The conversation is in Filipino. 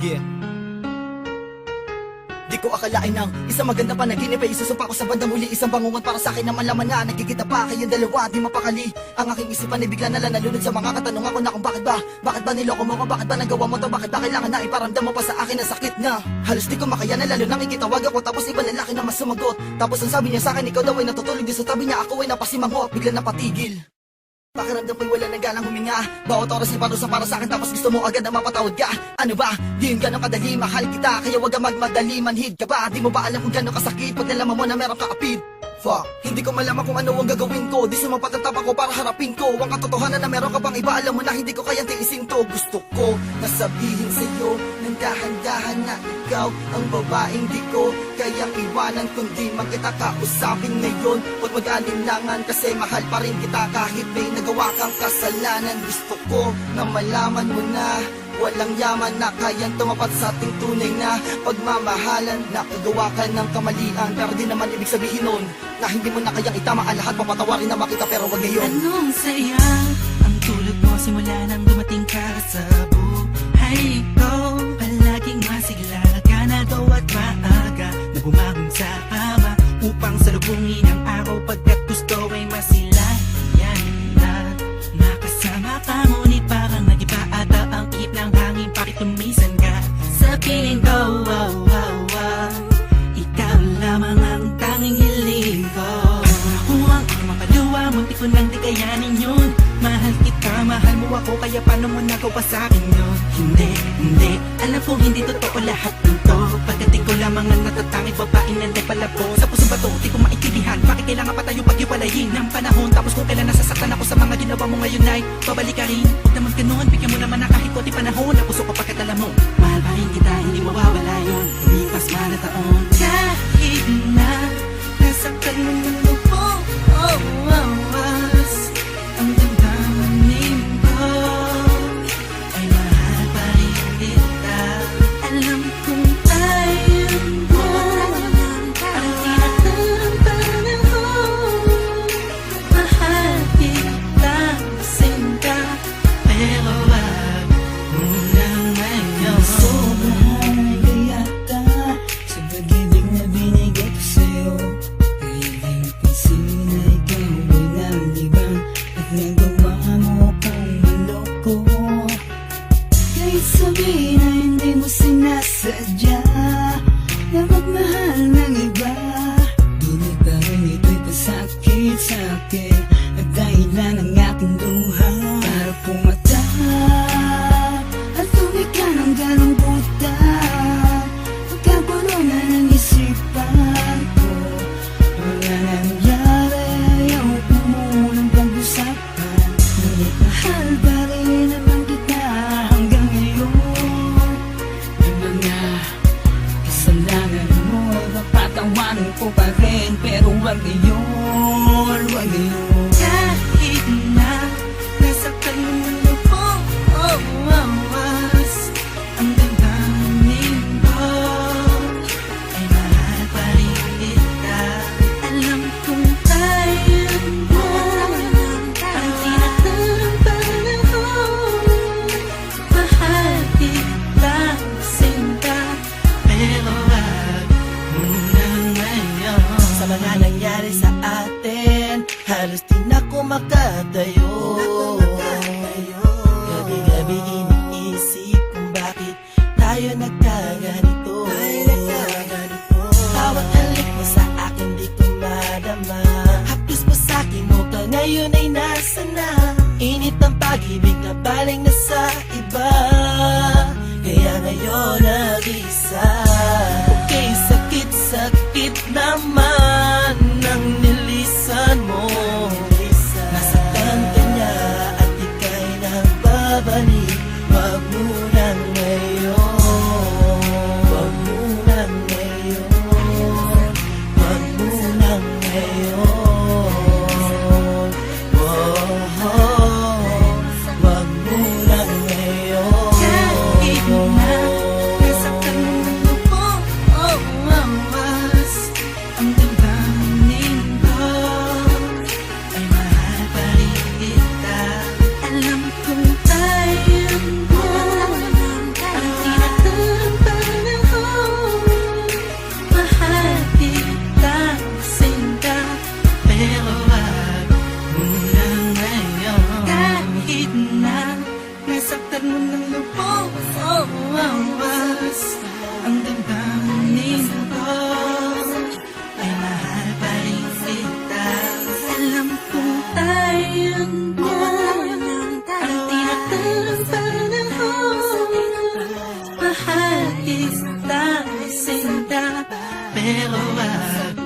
Yeah. Di ko akalain ng isang maganda panaginip ay isusumpa ko sa bandang muli. Isang bangungot para sa akin na malaman na Nagkikita pa kayong dalawa di mapakali. Ang aking isipan ay bigla na lang nalunod sa mga katanungan ko na kung bakit ba Bakit ba niloko mo ko, bakit ba nagawa mo to Bakit ba kailangan na iparamdam mo pa sa akin ang sakit na Halos di ko makaya na lalo nang ikitawag ako Tapos iba lalaki na mas sumagot Tapos ang sabi niya sa akin ikaw daw ay natutulog din sa tabi niya Ako ay napasimangot, bigla napatigil Pakiramdam ko'y wala nang ganang huminga Bawat oras ay parusa para sa akin Tapos gusto mo agad na mapatawad ka Ano ba? Di yun ganong kadali Mahal kita Kaya wag kang magmadali Manhid ka ba? Di mo ba alam kung gano'ng kasakit Pag nalaman mo na meron ka kapit Fuck Hindi ko malaman kung ano ang gagawin ko. Di sumapat ang tapak ko para harapin ko. Ang katotohanan na meron ka pang iba Alam mo na hindi ko kayang tiisin to. Gusto ko nasabihin sa'yo Nang dahan-dahan na ikaw Ang babaeng di ko kayang iwanan Kundi magkita kausapin ngayon. Huwag mag-alinlangan kasi mahal pa rin kita Kahit may nagawa kang kasalanan. Gusto ko na malaman mo na Walang yaman na kayang tumapat sa ating tunay na pagmamahalan. Nakagawa ka ng kamalian Pero di naman ibig sabihin nun Na hindi mo na kayang itama ang lahat. Papatawarin na makita pero wag ngayon. Anong saya? Ang tulad mo simula nang dumating ka sa buhay ko. Palaging masigla ka na daw at maaga Na bumangon sa kama upang salubungin ang araw Pagkat Bakit tumisan ka sa piling ko wow, wow, wow. Ikaw lamang ang tanging hiling ko Huwag ka mapaluwa, munti ko nang di kayanin yun Mahal kita, mahal mo ako, kaya paano mo nagawa sa akin yun? Hindi, hindi, alam kong hindi totoo lahat nito Pagkat ikaw lamang ang natatanging babae na hindi pala po Sa puso ba to, di ko maintindihan Bakit kailangan pa tayo pag-iwalayin ng panahon Tapos kung kailan nasasaktan ako sa mga ginawa mo ngayon ay Babalik ka rin, huwag naman ganun Bigyan mo naman na kahit konti panahon. Ang puso ko pagkat alam mo. Mahal pa rin kita, hindi mawawala Pero wag sa atin. Halos di na ako makatayo. Gabi-gabi iniisip kung bakit tayo nagkaganito. Bawat halik mo sa akin di ko madama. Hapis mo sa akin mo ka ngayon ay nasa na. Init ng pag-ibig na baling na Mula ngayon Kahit na Nasaktan mo ng lubog Oh, wow, wow Ang damdamin ko Ay mahal pa rin kita Alam kong tayo na Ang tinatalang panahon Mahal Pero ah